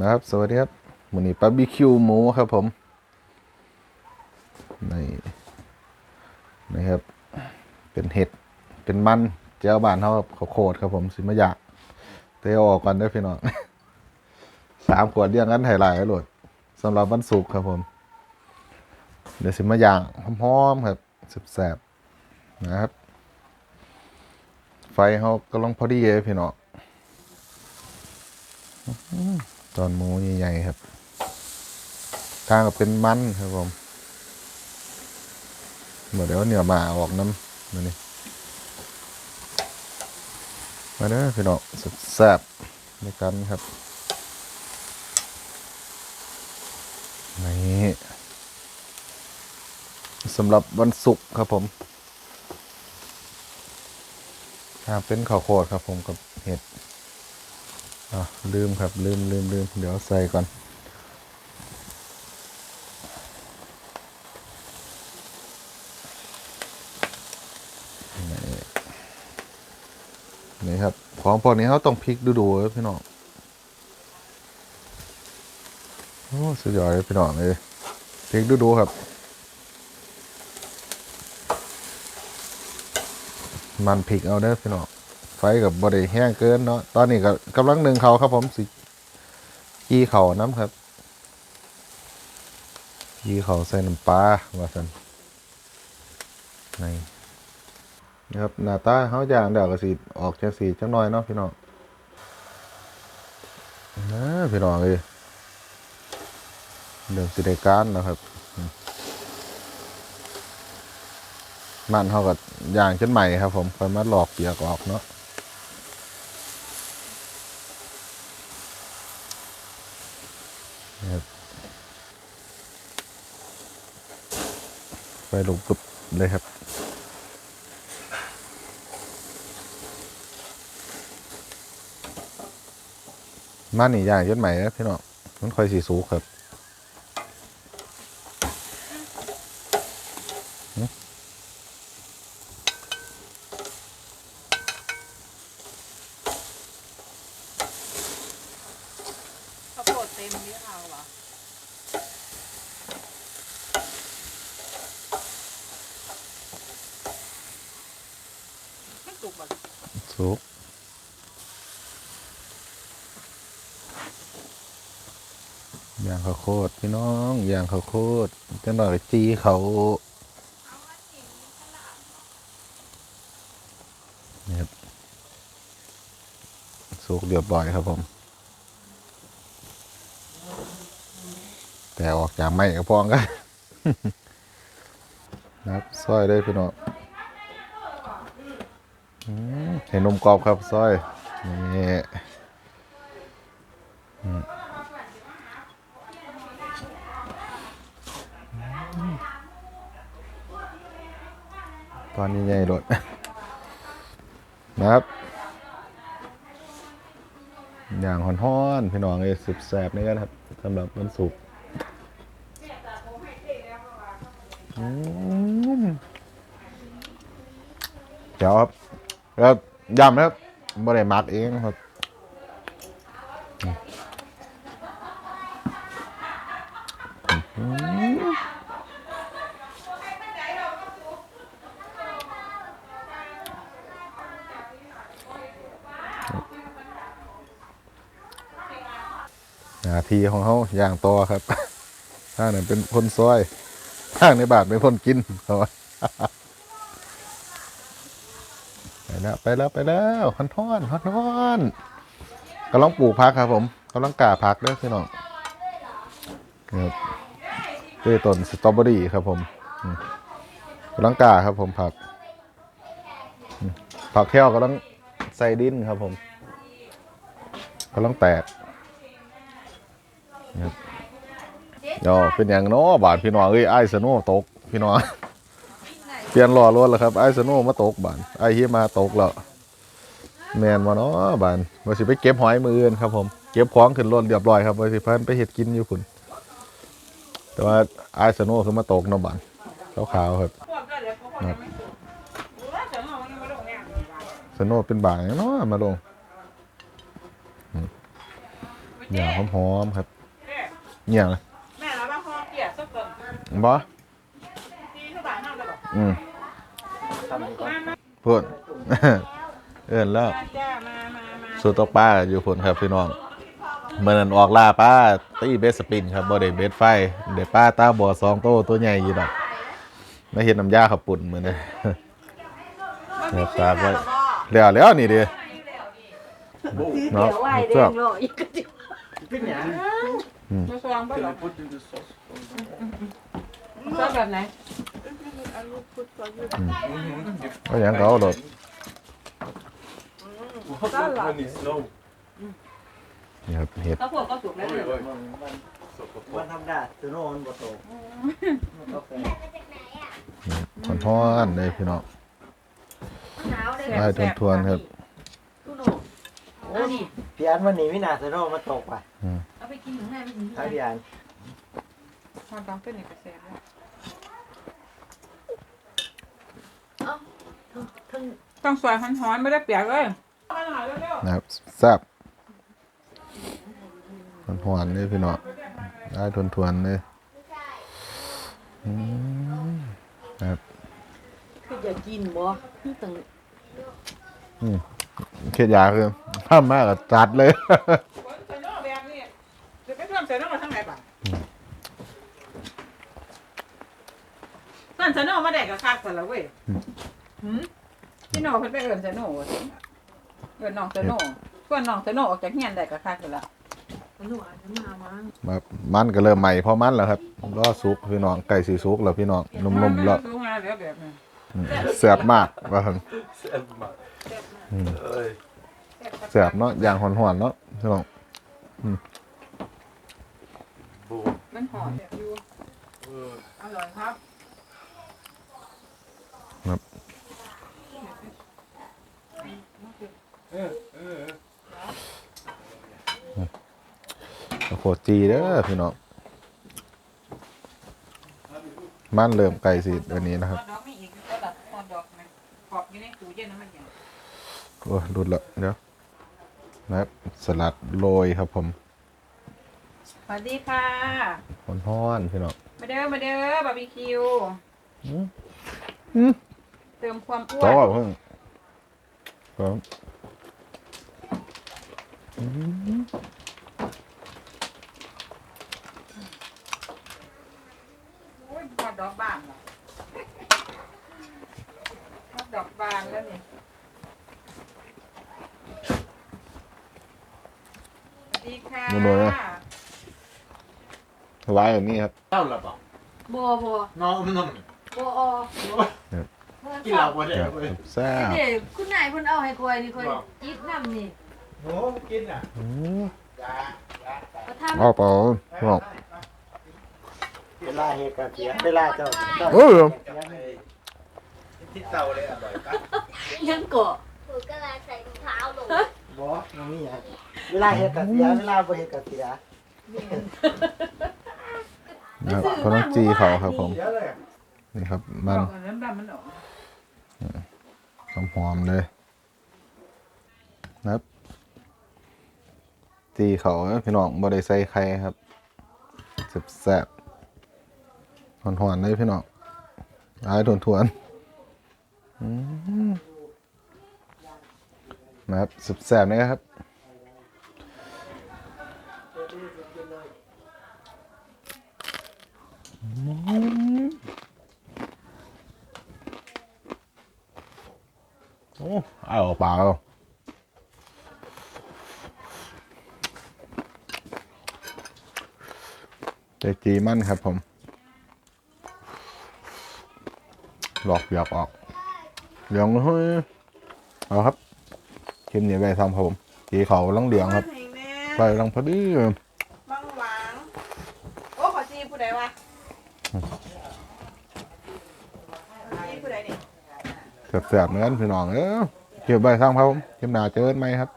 นะครับ สวัสดีครับวันนี้บาร์บีคิวหมูครับผม นี่นะครับ เป็นเห็ด เป็นมันเจ้าบ้านเขาครับข้าวโคตรครับผมสิมายากเตะออกก่อนเด้พี่น้องสามขวดเรียงกันไถ่หลายโหลดสำหรับวันศุกร์ครับผม เดี๋ยวสิมาย่างหอมๆครับแซ่บนะครับ ไฟเขากำลังพอดีเลยพี่น้อง ตอนหมูใหญ่ๆครับทางก็เป็นมันครับผมเดี๋ยวเนื้อหมาออกน้ำมานี่มาเด้อพี่น้องแซ่บในกันครับนี่สำหรับวันศุกร์ครับผมทาเป็นข้าวโพดครับผมกับเห็ด อะลืมครับลืมลืมลืมเดี๋ยวใส่ก่อนนี่ครับ ของพวกนี้เขาต้องพลิกดูดูพี่น้องโอ้สุดยอดเลยพี่น้องเลยพลิกดูดูครับ มันพลิกเอาเด้อพี่น้อง ไฟกับบริแห้งเกินเนาะตอนนี้ก็กำลังหนึ่งเขาครับผมสิกีเขาน้ำครับกีเขาใส่น้ำปลาว่าสันนี่นะครับหน้าตาเขาอย่างเดี๋ยวก็สีออกจะสีจังน้อยเนาะพี่น้องนะพี่น้องเลยเรื่องสิได้การนะครับมันเขาก็ย่างจนใหม่ครับ ผมคอยมาหลอกเปียกออกเนาะ นะครับ ไปลงปุ๊บเลยครับมันนี่อย่างยศใหม่นะพี่น้องมันคอยสีสูงครับ ข้าวโพดเต็มนี่เอาเหรอไม่สุกแบบ สูงอย่างข้าวโคตรพี่น้องอยางข้าวโคตรจังหน่อยจีเขาเนี่ครับสุกเรียบร้อยครับผม แต่ออกจากไม่กระพองกันนะครับซอยได้พี่น้อง เห็นนมกรอบครับซอยนี่ตอนนี้ใหญ่รถนะครับอย่างฮ้อนๆพี่น้องเลยสุดแสบนี่กันครับสำหรับวันศุกร์เดี๋ยวครับ แล้วย้ำนะครับไม่ได้หมักเองครับหนาทีของเขาอย่างตัวครับถ้าเนี่ยเป็นคนซอยข้างในบาทเป็นคนกินเอา แล้วไปแล้วไปแล้วฮันทอนฮันทอนกำลังปลูกพักครับ ผมกำลังกาพักเด้อพี่น้องครับด้วยต้นสตรอเบอรี่ครับผมกำลังกาครับ ผมผัก ผักแค่วกำลังใส่ดินครับ ผมกำลังแตกเดี๋ยวเป็นอย่างน้อบาทพี่น้องเอ้ยไอ้สโน่ตกพี่น้อง เปลี่ยนล้อรถแล้วครับไอ้สโน่มาตกบานไอ้เฮียมาตกแล้วแมนมาเนาะบานว่าสิไปเก็บหอยมืออื่นครับผมเก็บของขึ้นรถเรียบร้อยครับว่าสิเพิ่นไปเห็ดกินอยู่คุณแต่ว่าไอ้สโน่คือมาตกเนาะบานขาวๆครับพวกก็เหลือพวกคนยังไม่โอ้ยเดี๋ยวเอายังไม่ลงเนี่ยสโน่เป็นบางเนาะมาลงไปเหนียวหอมๆครับแม่เหนียวเลยแม่เราบ้างห้องเกลียดสักเกินบ่ที่ทุกบ้านห้ องเลยบอกอืมทำดีกว่ามามาพูดเอิ้นแล้วจ้ามามามาสูตกปลาอยู่พุ่นครับพี่น้องเมื่อนั้นออกล่าปลาตีเบสสปินครับบ่ได้เบสไฟเด็ป้าตาบอดสองโตวตัวใหญ่อยู่ดอกไม่เห็นน้ำยาขับปุ่นเหมือนเด้มันมีชื่อแล้วบ่แล้วแล้วนี่ดิเนาะเดี๋ยวไหวเด้เสื้องโลกอีกก็จะเป็นหยังมาซองบ่หรอ put in the sauce ซองแบบไหน ก็ยังเขาโดด What when it's slow นี่ครับเห็ดก็พวกก็สุกแล้ว Oj, oj. มันธรรมดาตัวโน้นบ่โตมันก็เป็นทอนทอนๆเลยพี่น้อง หนาวเลยได้ทวนๆครับ ตู้โหนกเอาดิพี่อันวันนี้วินาตัวโน้นมาตกป่ะเอาไปกินถึงไหนไปถึงถ้าพี่อันมันต้องเป็นเอกเสารแล้ว ทั้ง ต้องสวยฮ้อนๆไม่ได้เปียกเลยมาหน่อยเร็วนะครับแซ่บทอนทวนๆเลยพี่น้องได้ทวนทวนๆเลยอืมครับคือจะกินบ่ตั้งเครียดยาคือห้ามมากกับจัดเลยๆคนใส่นอกแบบนี้จะไปเพิ่มใส่นอกมาทั้งไหนป่ะนั่นใส่นอกมาแดกกับคักกันแล้วเว้ยหืม พี่น้องเพิ่นไปเอิ้นใส่นอกว่าเอิ้นน้องใส่นอกส่วนน้องใส่นอกออกจากเฮียนได้กับคักกันละหนูอาจจะมามั้งแบบมันก็เริ่มใหม่พอมันแล้วครับรอสุกพี่น้องไก่สีสุกแล้วพี่น้องนุ่มๆแล้วสูงมาแล้วแบบนี้อืมแซ่บมากว่าหั่น Selma อืม Oj แซ่บเนาะอย่างหอนๆเนาะพี่น้อง Bo มันหอมแบบอยู่ Oj อร่อยครับ โคตรจีเด้อพี่น้องมันเริ่มไก่สีวันนี้นะครับโอ้ยรุดละเดี๋ยวนะครับสลัดโรยครับผม สวัสดีค่ะฮ้อนๆพี่น้องมาเด้อมาเด้อบาร์บีคิว อืมอืม ติมความอ้วต่อนเพิ่งครับอืมโอ้ยฮอตดอกบานเหรอฮอตดอกบานแล้วนี่สวัสดีค่ะไว้แบบนี้ครับ Jävlar bara บ่บ่ Nå men de บ่ออ Gillar vad แซ่ det บ är แซ่บเดี๋ยวคุณนายเพิ่นเอาให้คอยนี่คอยจิบน้ำนี่โอ้กินอะอืมประทานเอาเปล่าพี่น้องเวลาเฮดกับเสียเวลาเจ้าเจ้าเอ้ย Titta vad det är bara ยังเกาะผมกำลังใส่รองเท้าลงบ่มันมีหยังเวลาเฮดกับเสียเวลาบ่เฮดกับเสียนะครับเขาต้องจีเขาครับผม เสียเลย นี่ครับ มัมันนน้ำดำมันออก หอมๆเลยนะครับจีเขาพี่น้องบ่ได้ใส่ไข่ครับแสบๆหอนๆเลยพี่น้องอายทวนๆนะครับแสบๆเลยครับ โอ้เอาออกปากแล้วเจจีมันครับผม หลอกหยอกออกเหลืองเฮ้ยเอาครับคลิปนี้ไปทำครับผมจีเขาลังเหลืองครับเพลงแน่ไปลังพอดี บังหวังโอ้ขอจีผู้ใดวะจีผู้ใดนี่ แสบๆเหมือนกันพี่น้องเออเก็บใบทำครับผมเก็บหนาเจอกันไหมครับ